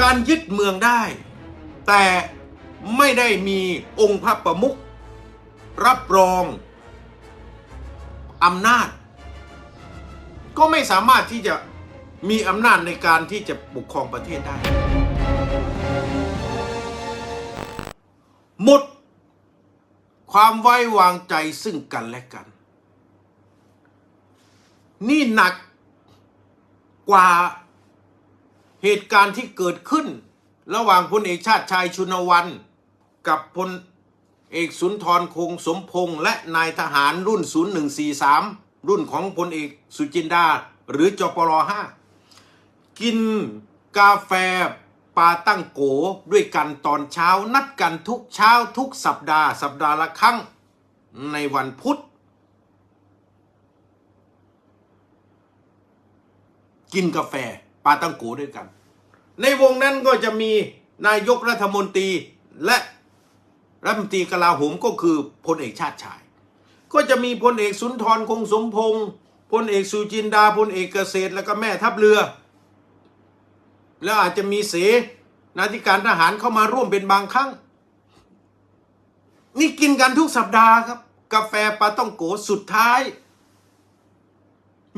การยึดเมืองได้ แต่ไม่ได้มีองค์พระประมุขรับรองอำนาจ ก็ไม่สามารถที่จะมีอำนาจในการที่จะปกครองประเทศได้ หมด ความไว้วางใจซึ่งกันและกัน นี่หนักกว่า เหตุการณ์ที่เกิดขึ้น ระหว่างพลเอกชาติชายชุนวันกับพลเอกสุนทรคงสมพงษ์และนายทหารรุ่น 0143 รุ่นของพลเอกสุจินดา หรือจปร5กินกาแฟปาตั้งโกด้วยกันตอนเช้านัดกันทุกเช้าทุกสัปดาห์ สัปดาห์ละครั้งในวันพุธ กินกาแฟ ปาตังโกด้วยกัน ในวงนั้นก็จะมีนายกรัฐมนตรีและรัฐมนตรีกลาโหมก็คือพลเอกชาติชาย ก็จะมีพลเอกสุนทรคงสมพงษ์พลเอกสุจินดาพลเอกเกษตร แล้วก็แม่ทัพเรือ แล้วอาจจะมีเสนาธิการทหารเข้ามาร่วมเป็นบางครั้ง นี่กินกันทุกสัปดาห์ครับ กาแฟปาต้องโกสุดท้าย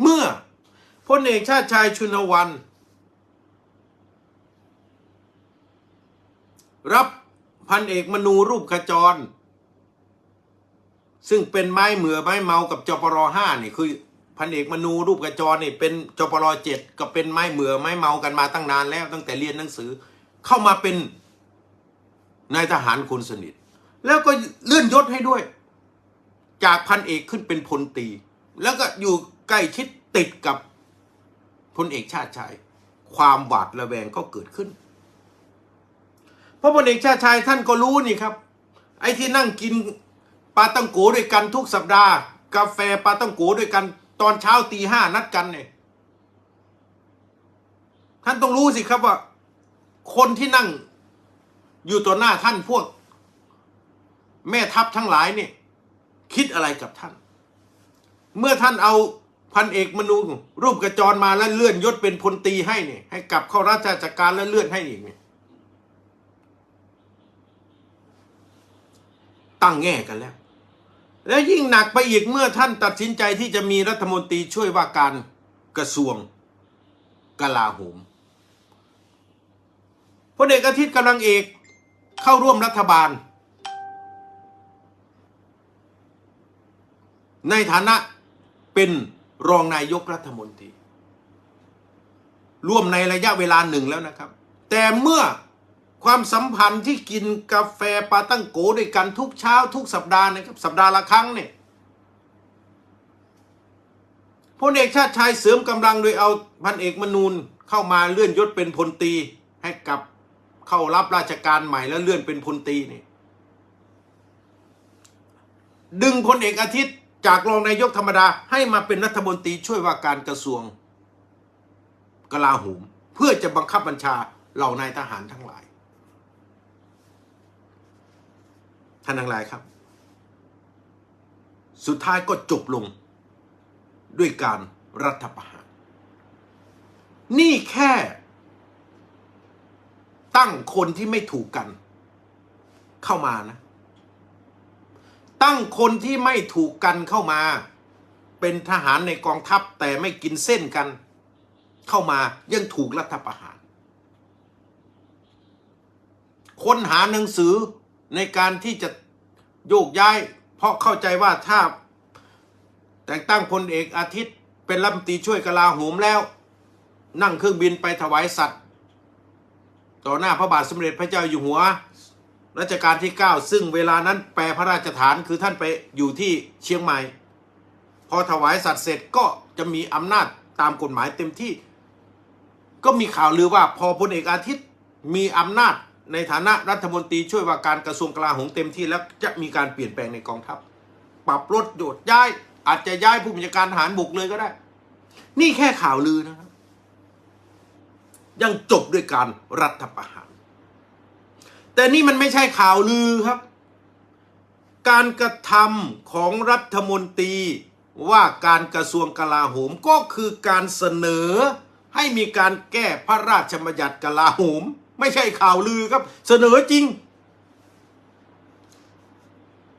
เมื่อพลเอกชาติชายชุนวัน รับพันเอกมนูรูปขจร ซึ่งเป็นไม้เหมือไม้เมากับจปรห้านี่คือพันเอกมนูรูปขจรนี่เป็นจปรเจ็ดก็เป็นไม้เหมือไม้เมากันมาตั้งนานแล้ว ตั้งแต่เรียนหนังสือ เข้ามาเป็นนายทหารคนสนิท แล้วก็เลื่อนยศให้ด้วย จากพันเอกขึ้นเป็นพลตรีแล้วก็อยู่ใกล้ชิดติดกับพลเอกชาติชาย ความหวาดระแวงก็เกิดขึ้น พราะพลเอกชาติชายท่านก็รู้นี่ครับ ไอ้ที่นั่งกินปาตังโกด้วยกันทุกสัปดาห์ กาแฟปาตังโกด้วยกัน ตอนเช้าตีห้านัดกันเนี่ยท่านต้องรู้สิครับว่า คนที่นั่งอยู่ต่อหน้าท่านพวก แม่ทัพทั้งหลายเนี่ย คิดอะไรกับท่าน เมื่อท่านเอาพันเอกมนูรูปกระจรมาแล้วเลื่อนยศเป็นพลตีให้เนี่ยให้กลับเข้าราชการแล้วเลื่อนให้อีกเนี่ย ตั้งแง่กันแล้ว และยิ่งหนักไปอีกเมื่อท่านตัดสินใจที่จะมีรัฐมนตรีช่วยว่าการกระทรวงกลาโหมพลเอกอาทิตย์กำลังเอกเข้าร่วมรัฐบาล ในฐานะเป็นรองนายกรัฐมนตรี ร่วมในระยะเวลาหนึ่งแล้วนะครับ แต่เมื่อ ความสัมพันธ์ที่กินกาแฟปาตั้งโกด้วยกันทุกเช้าทุกสัปดาห์นะครับ สัปดาห์ละครั้งเนี่ยพลเอกชาติชายเสริมกำลังโดยเอาพันเอกมนูนเข้ามาเลื่อนยศเป็นพลตรีให้กับเข้ารับราชการใหม่แล้วเลื่อนเป็นพลตรีนี่ดึงพลเอกอาทิตย์จากรองนายกธรรมดาให้มาเป็นรัฐมนตรีช่วยว่าการกระทรวงกลาโหมเพื่อจะบังคับบัญชาเหล่านายทหารทั้งหลาย ท่านทั้งหลายครับ สุดท้ายก็จบลงด้วยการรัฐประหาร นี่แค่ตั้งคนที่ไม่ถูกกัน เข้ามานะ ตั้งคนที่ไม่ถูกกันเข้ามา เป็นทหารในกองทัพแต่ไม่กินเส้นกัน เข้ามายังถูกรัฐประหารค้นหาหนังสือ ในการที่จะโยกย้าย เพราะเข้าใจว่าถ้าแต่งตั้งพลเอกอาทิตย์เป็นรัฐมนตรีช่วยกลาโหมแล้ว นั่งเครื่องบินไปถวายสัตว์ ต่อหน้าพระบาทสมเด็จพระเจ้าอยู่หัวรัชกาลที่ 9 ซึ่งเวลานั้นแปลพระราชฐานคือท่านไปอยู่ที่เชียงใหม่ พอถวายสัตว์เสร็จก็จะมีอำนาจตามกฎหมายเต็มที่ ก็มีข่าวลือว่าพอพลเอกอาทิตย์มีอำนาจ ในฐานะรัฐมนตรีช่วยว่าการกระทรวงกลาโหมเต็มที่แล้วจะมีการเปลี่ยนแปลงในกองทัพ ปรับลดโยดย้าย อาจจะย้ายผู้บัญชาการทหารบกเลยก็ได้ นี่แค่ข่าวลือนะครับ ยังจบด้วยการรัฐประหาร แต่นี่มันไม่ใช่ข่าวลือครับ การกระทำของรัฐมนตรีว่าการกระทรวงกลาโหมก็คือการเสนอให้มีการแก้พระราชบัญญัติกลาโหม ไม่ใช่ข่าวลือครับ เสนอจริง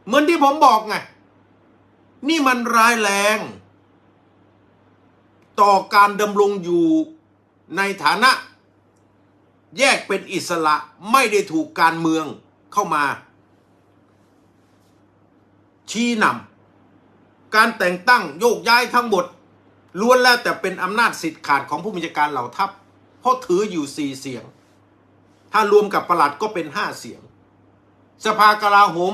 เหมือนที่ผมบอกไง นี่มันร้ายแรง ต่อการดำรงอยู่ในฐานะ แยกเป็นอิสระไม่ได้ถูกการเมืองเข้ามา ชี้นำการแต่งตั้งโยกย้ายทั้งหมดล้วนแล้วแต่เป็นอำนาจสิทธิ์ขาดของผู้บัญชาการเหล่าทัพ เพราะถืออยู่สี่เสียง ถ้ารวมกับประหลัดก็เป็นห้าเสียง สภากลาโหม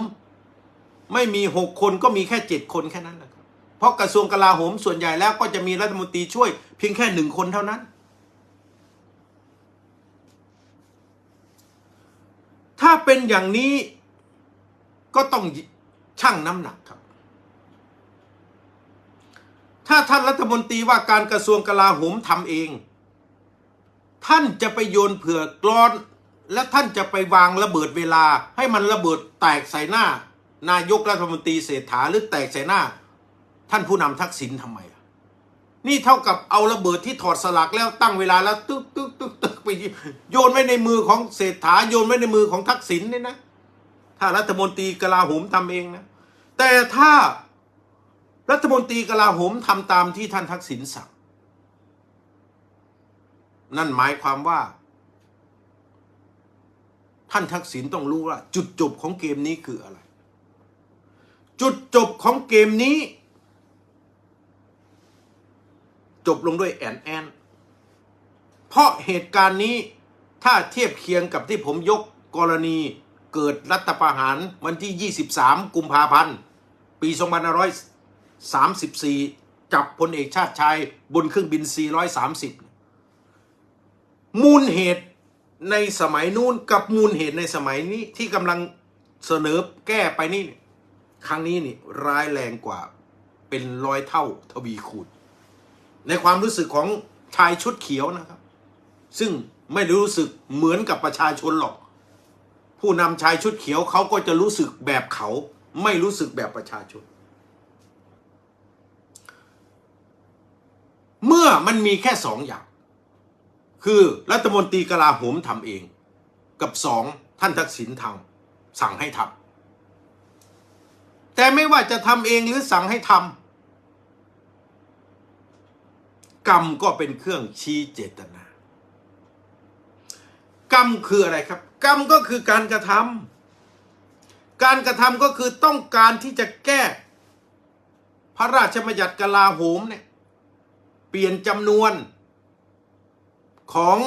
ไม่มีหกคนก็มีแค่เจ็ดคนแค่นั้นแหละครับเพราะกระทรวงกลาโหมส่วนใหญ่แล้วก็จะมีรัฐมนตรีช่วยเพียงแค่หนึ่งคนเท่านั้น ถ้าเป็นอย่างนี้ก็ต้องชั่งน้ำหนักครับ ถ้าท่านรัฐมนตรีว่าการกระทรวงกลาโหมทำเอง ท่านจะไปโยนเผื่อกรอน และท่านจะไปวางระเบิดเวลาให้มันระเบิดแตกใส่หน้า นายกรัฐมนตรีเศรษฐาหรือแตกใส่หน้า ท่านผู้นำทักษิณทำไมอะนี่เท่ากับเอาระเบิดที่ถอดสลักแล้วตั้งเวลาแล้วตึ๊กตึ๊กตึ๊กตึ๊กไปโยนไว้ในมือของเศรษฐาโยนไว้ในมือของทักษิณเนี่ยนะ ถ้ารัฐมนตรีกลาโหมทำเองนะ แต่ถ้ารัฐมนตรีกลาโหมทำตามที่ท่านทักษิณสั่ง นั่นหมายความว่า ท่านทักษิณต้องรู้ว่า จุดจบของเกมนี้คืออะไร จุดจบของเกมนี้ จบลงด้วยแอนแอนเพราะเหตุการณ์นี้ถ้าเทียบเคียงกับที่ผมยกกรณีเกิดรัฐประหารวันที่ 23 กุมภาพันธ์ ปี 2534 จับพลเอกชาติชายบนเครื่องบิน 430 มูลเหตุ ในสมัยนู้นกับมูลเหตุในสมัยนี้ที่กำลังเสนอแก้ไปนี่ ครั้งนี้นี่ร้ายแรงกว่าเป็นร้อยเท่าทวีคูณในความรู้สึกของชายชุดเขียวนะครับ ซึ่งไม่รู้สึกเหมือนกับประชาชนหรอก ผู้นำชายชุดเขียวเขาก็จะรู้สึกแบบเขา ไม่รู้สึกแบบประชาชน เมื่อมันมีแค่สองอย่าง คือรัฐมนตรีกลาโหมทำเอง กับสองท่านทักษิณทำสั่งให้ทำแต่ไม่ว่าจะทำเองหรือสั่งให้ทำกรรมก็เป็นเครื่องชี้เจตนา กรรมคืออะไรครับ กรรมก็คือการกระทำการกระทำก็คือต้องการที่จะแก้ พระราชบัญญัติกลาโหมเนี่ยเปลี่ยนจำนวน ของ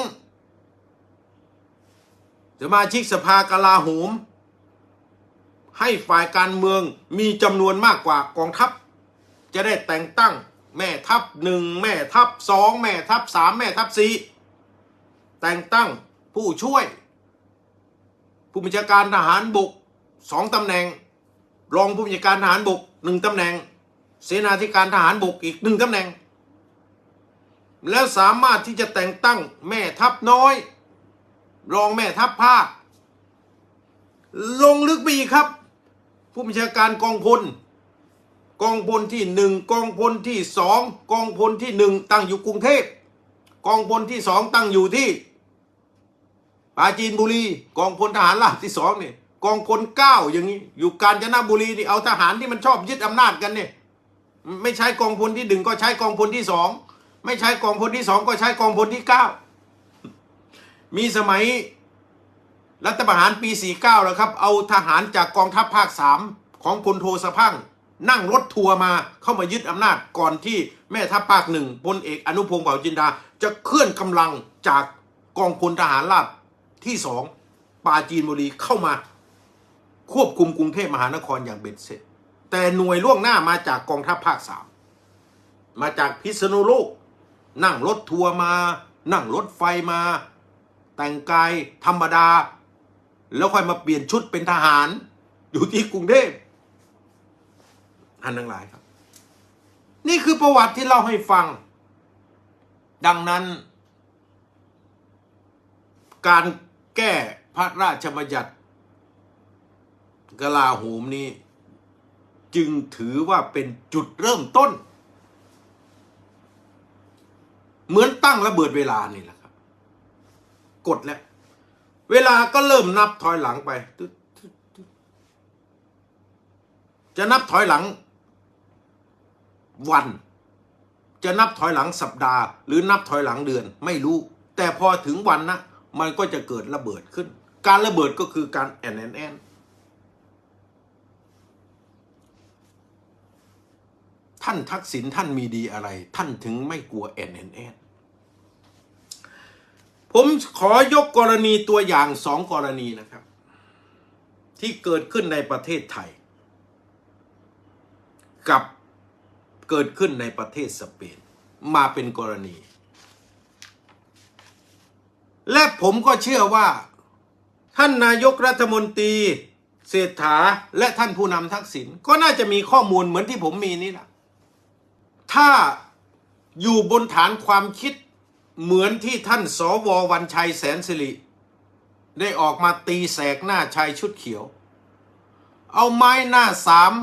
สมาชิกสภากลาโหม ให้ฝ่ายการเมืองมีจำนวนมากกว่ากองทัพ จะได้แต่งตั้งแม่ทัพหนึ่งแม่ทัพสองแม่ทัพสามแม่ทัพสี่แต่งตั้งผู้ช่วย ผู้บัญชาการทหารบกสองตำแหน่ง รองผู้บัญชาการทหารบกหนึ่งตำแหน่ง เสนาธิการทหารบกอีกหนึ่งตำแหน่ง แล้วสามารถที่จะแต่งตั้งแม่ทัพน้อย รองแม่ทัพภาค ลงลึกไปอีกครับ ผู้บัญชาการกองพล กองพลที่หนึ่งกองพลที่สองกองพลที่หนึ่งตั้งอยู่กรุงเทพกองพลที่สองตั้งอยู่ที่ปราจีนบุรี กองพลทหารราบที่สองเนี่ยกองพลเก้าอย่างนี้ อยู่กาญจนบุรีนี่เอาทหารที่มันชอบยึดอำนาจกันเนี่ยไม่ใช้กองพลที่หนึ่งก็ใช้กองพลที่สอง ไม่ใช้กองพลที่สองก็ใช้กองพลที่เก้ามีสมัยรัฐประหารปี 49 แล้วครับ เอาทหารจากกองทัพภาค 3 ของพลโทสะพังนั่งรถทัวร์มาเข้ามายึดอำนาจก่อนที่แม่ทัพภาคหนึ่งพลเอกอนุพงศ์เผ่าจินดา จะเคลื่อนกำลังจากกองพลทหารราบที่สองปาจีนบุรีเข้ามา ควบคุมกรุงเทพมหานครอย่างเบ็ดเสร็จ แต่หน่วยล่วงหน้ามาจากกองทัพภาคสามมาจากพิษณุโลก นั่งรถทัวร์มา นั่งรถไฟมา แต่งกายธรรมดา แล้วค่อยมาเปลี่ยนชุดเป็นทหาร อยู่ที่กรุงเทพท่านทั้งหลายครับ นี่คือประวัติที่เล่าให้ฟัง ดังนั้น การแก้พระราชบัญญัติกลาโหมนี้ จึงถือว่าเป็นจุดเริ่มต้น เหมือนตั้งระเบิดเวลานี่แหละครับ กดแล้ว เวลาก็เริ่มนับถอยหลังไป จะนับถอยหลัง วัน จะนับถอยหลังสัปดาห์ หรือนับถอยหลังเดือน ไม่รู้ แต่พอถึงวันนะมันก็จะเกิดระเบิดขึ้น การระเบิดก็คือการแอนแอนแอน ท่านทักษิณท่านมีดีอะไร ท่านถึงไม่กลัวแอนแอนผมขอยกกรณีตัวอย่างสองกรณีนะครับ ที่เกิดขึ้นในประเทศไทย กับเกิดขึ้นในประเทศสเปนมาเป็นกรณี และผมก็เชื่อว่า ท่านนายกรัฐมนตรีเศรษฐาและท่านผู้นำทักษิณก็น่าจะมีข้อมูลเหมือนที่ผมมีนี่แหละ ถ้าอยู่บนฐานความคิดเหมือนที่ท่านสววันชัยแสนสิริได้ออกมาตีแสกหน้าชายชุดเขียว เอาไม้หน้าสาม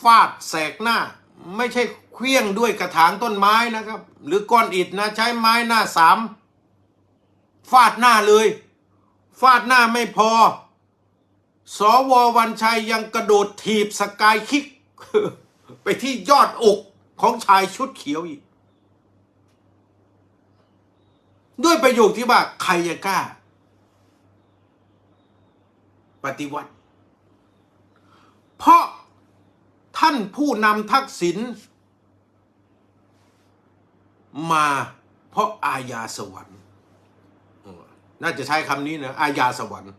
ฟาดแสกหน้า ไม่ใช่เคลี้ยงด้วยกระถางต้นไม้นะครับ หรือก้อนอิฐนะใช้ไม้หน้าสามฟาดหน้าเลย ฟาดหน้าไม่พอ สววันชัยยังกระโดดถีบสกายคิก ไปที่ยอดอก ของชายชุดเขียวอีก ด้วยประโยคที่ว่าใครจะกล้า ปฏิวัติ เพราะท่านผู้นำทักษิณมาเพราะอาญาสวรรค์ น่าจะใช้คำนี้นะอาญาสวรรค์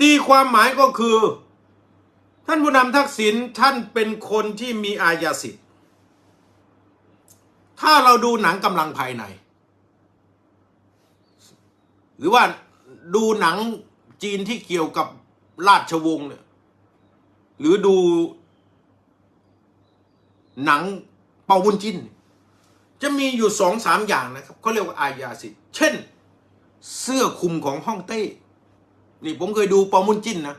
ตีความหมายก็คือ ท่านผู้นำทักษิณท่านเป็นคนที่มีอาญาสิทธิ์ ถ้าเราดูหนังกำลังภายใน หรือว่าดูหนังจีนที่เกี่ยวกับราชวงศ์เนี่ยหรือดูหนังเปาบุญจิน จะมีอยู่สองสามอย่างนะครับเขาเรียกว่าอาญาสิทธิ์ เช่น เสื้อคลุมของฮ่องเต้ นี่ผมเคยดูเปาบุญจินนะ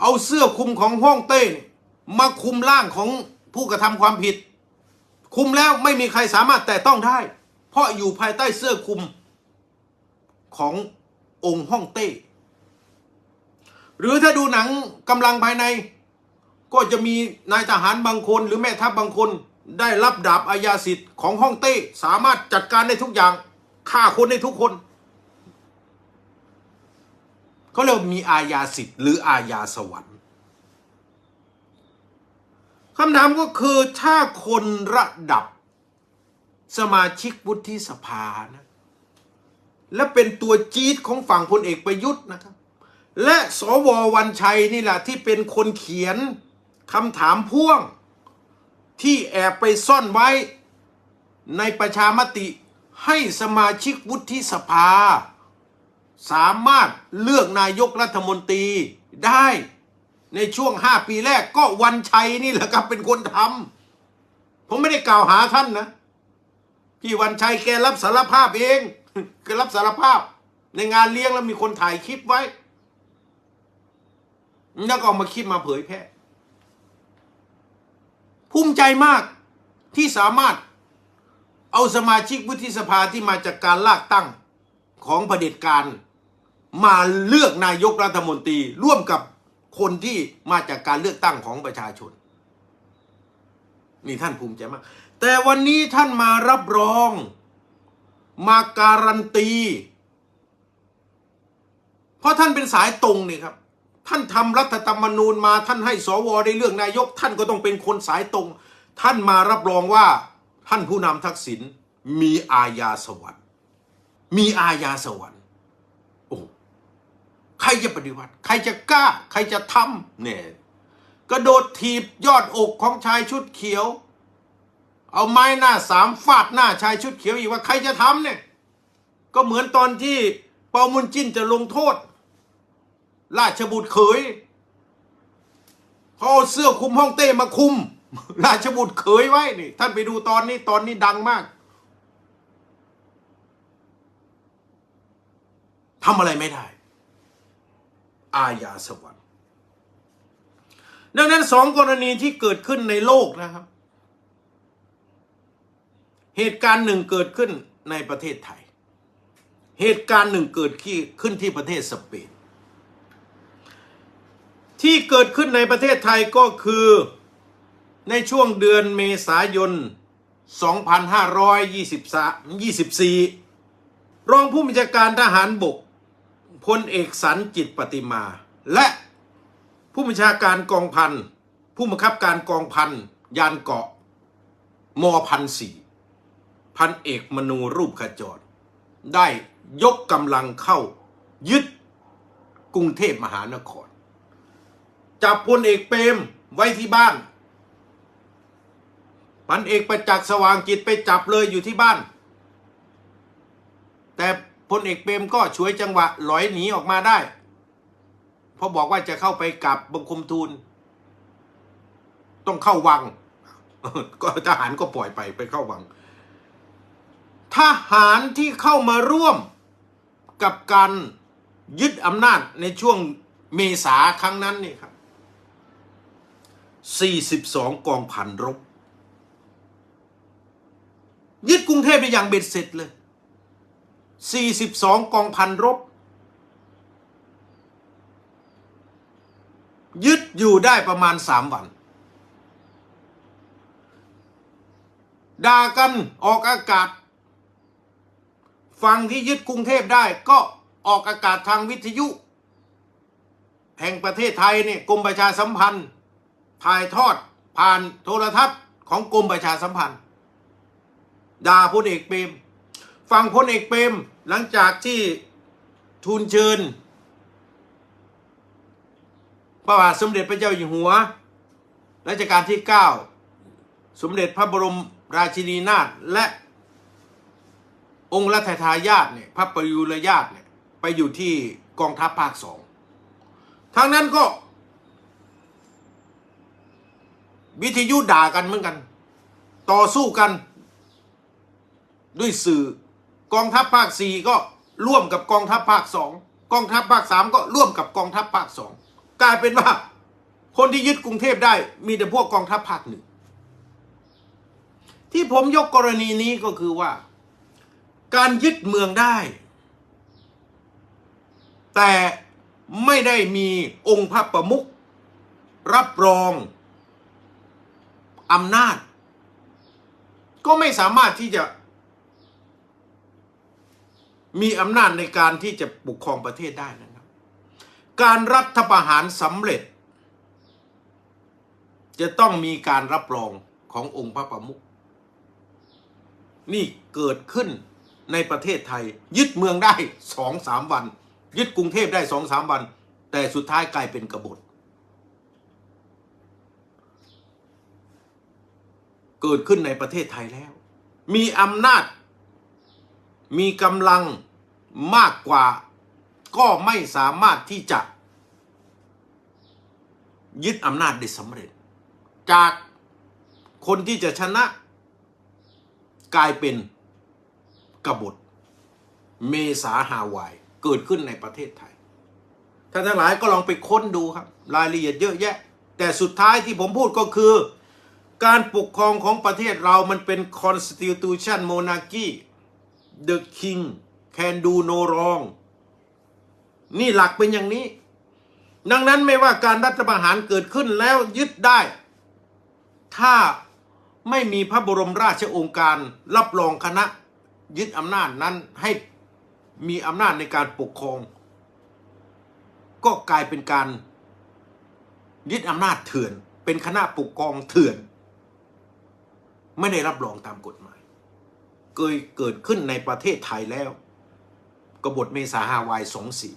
เอาเสื้อคลุมของฮ่องเต้มาคลุมร่างของผู้กระทำความผิด คุมแล้วไม่มีใครสามารถแตะต้องได้ เพราะอยู่ภายใต้เสื้อคลุมขององค์ฮ่องเต้ หรือถ้าดูหนังกำลังภายใน ก็จะมีนายทหารบางคนหรือแม่ทัพบางคนได้รับดาบอาญาสิทธิ์ของฮ่องเต้ สามารถจัดการได้ทุกอย่างฆ่าคนได้ทุกคน เขาเรียกว่ามีอาญาสิทธิ์หรืออาญาสวรรค์คำถามก็คือถ้าคนระดับสมาชิกวุฒิสภานะและเป็นตัวจี๊ดของฝั่งพลเอกประยุทธ์นะครับ และสววันชัยนี่แหละที่เป็นคนเขียนคำถามพ่วง ที่แอบไปซ่อนไว้ในประชามติให้สมาชิกวุฒิสภา สามารถเลือกนายกรัฐมนตรีได้ในช่วงห้าปีแรกก็วันชัยนี่แหละครับเป็นคนทำผมไม่ได้กล่าวหาท่านนะ พี่วันชัยแกรับสารภาพเองแกรับสารภาพ ในงานเลี้ยงแล้วมีคนถ่ายคลิปไว้ แล้วก็เอามาคลิปมาเผยแพร่ภูมิใจมากที่สามารถเอาสมาชิกวุฒิสภาที่มาจากการลากตั้งของเผด็จการ มาเลือกนายกรัฐมนตรีร่วมกับคนที่มาจากการเลือกตั้งของประชาชน นี่ท่านภูมิใจมาก แต่วันนี้ท่านมารับรอง มาการันตี เพราะท่านเป็นสายตรงนี่ครับ ท่านทำรัฐธรรมนูญมาท่านให้สวได้เลือกนายก ท่านก็ต้องเป็นคนสายตรง ท่านมารับรองว่าท่านผู้นำทักษิณมีอาญาสวรรค์ มีอาญาสวรรค์ ใครจะปฏิวัติ ใครจะกล้า ใครจะทำเนี่ยกระโดดถีบยอดอกของชายชุดเขียว เอาไม้หน้าสามฟาดหน้าชายชุดเขียวอีกว่าใครจะทำเนี่ย ก็เหมือนตอนที่เปามุนจินจะลงโทษ ราชบุตรเขยเขาเอาเสื้อคุมห้องเต้มาคุม ราชบุตรเขยไว้นี่ ท่านไปดูตอนนี้ตอนนี้ดังมากทำอะไรไม่ได้ อาญาสวรรค์ ดังนั้นสองกรณีที่เกิดขึ้นในโลกนะครับ เหตุการณ์หนึ่งเกิดขึ้นในประเทศไทย เหตุการณ์หนึ่งเกิดขึ้นที่ประเทศสเปนที่เกิดขึ้นในประเทศไทยก็คือในช่วงเดือนเมษายน 2524 รองผู้บัญชาการทหารบก พลเอกสันจิตปฏิมา และผู้บัญชาการกองพันผู้บังคับการกองพันยานเกาะมพันสี่พันเอกมนูรูปขจร ได้ยกกำลังเข้ายึดกรุงเทพมหานคร จับพลเอกเปรมไว้ที่บ้าน พันเอกประจักษ์สว่างจิตไปจับเลยอยู่ที่บ้าน แต่ พลเอกเปรมก็ช่วยจังหวะลอยหนีออกมาได้ เพราะบอกว่าจะเข้าไปกราบบังคมทูล ต้องเข้าวัง ก็ทหารก็ปล่อยไปไปเข้าวัง ทหารที่เข้ามาร่วมกับการยึดอำนาจในช่วงเมษาครั้งนั้นนี่ครับ 42 กองพันรบ ยึดกรุงเทพได้อย่างเบ็ดเสร็จเลย 42 กองพันรบ ยึดอยู่ได้ประมาณสามวันด่ากันออกอากาศ ฝั่งที่ยึดกรุงเทพได้ก็ออกอากาศทางวิทยุ แห่งประเทศไทยเนี่ยกรมประชาสัมพันธ์ ถ่ายทอดผ่านโทรทัศน์ของกรมประชาสัมพันธ์ด่าพลเอกเปรม ฝั่งพลเอกเปรมหลังจากที่ทูลเชิญพระบาทสมเด็จพระเจ้าอยู่หัวรัชกาลที่ 9 สมเด็จพระบรมราชินีนาถและองค์รัชทายาทเนี่ยพระประยุรญาติเนี่ยไปอยู่ที่กองทัพภาคสองทางนั้นก็ วิทยุด่ากันเหมือนกัน ต่อสู้กันด้วยสื่อ กองทัพภาคสี่ก็ร่วมกับกองทัพภาคสองกองทัพภาคสามก็ร่วมกับกองทัพภาคสองกลายเป็นว่า คนที่ยึดกรุงเทพได้มีแต่พวกกองทัพภาคหนึ่งที่ผมยกกรณีนี้ก็คือว่า การยึดเมืองได้ แต่ไม่ได้มีองค์พระประมุขรับรองอำนาจ ก็ไม่สามารถที่จะ มีอำนาจในการที่จะปกครองประเทศได้นะครับ การรัฐประหารสำเร็จ จะต้องมีการรับรองขององค์พระประมุขนี่เกิดขึ้นในประเทศไทย ยึดเมืองได้สองสามวัน ยึดกรุงเทพได้สองสามวัน แต่สุดท้ายกลายเป็นกบฏเกิดขึ้นในประเทศไทยแล้ว มีอำนาจ มีกำลัง มากกว่าก็ไม่สามารถที่จะ ยึดอำนาจได้สำเร็จ จากคนที่จะชนะ กลายเป็นกบฏเมษาฮาวาย เกิดขึ้นในประเทศไทย ท่านทั้งหลายก็ลองไปค้นดูครับ รายละเอียดเยอะแยะ แต่สุดท้ายที่ผมพูดก็คือ การปกครองของประเทศเรามันเป็น constitution monarchy the king can do no wrong นี่หลักเป็นอย่างนี้ ดังนั้นไม่ว่าการรัฐประหารเกิดขึ้นแล้วยึดได้ ถ้าไม่มีพระบรมราชโองการรับรองคณะ ยึดอำนาจนั้นให้มีอำนาจในการปกครอง ก็กลายเป็นการ ยึดอำนาจเถื่อน เป็นคณะปกครองเถื่อน ไม่ได้รับรองตามกฎหมายเคยเกิดขึ้นในประเทศไทยแล้ว กบฏเมษาฮาวายสองสี่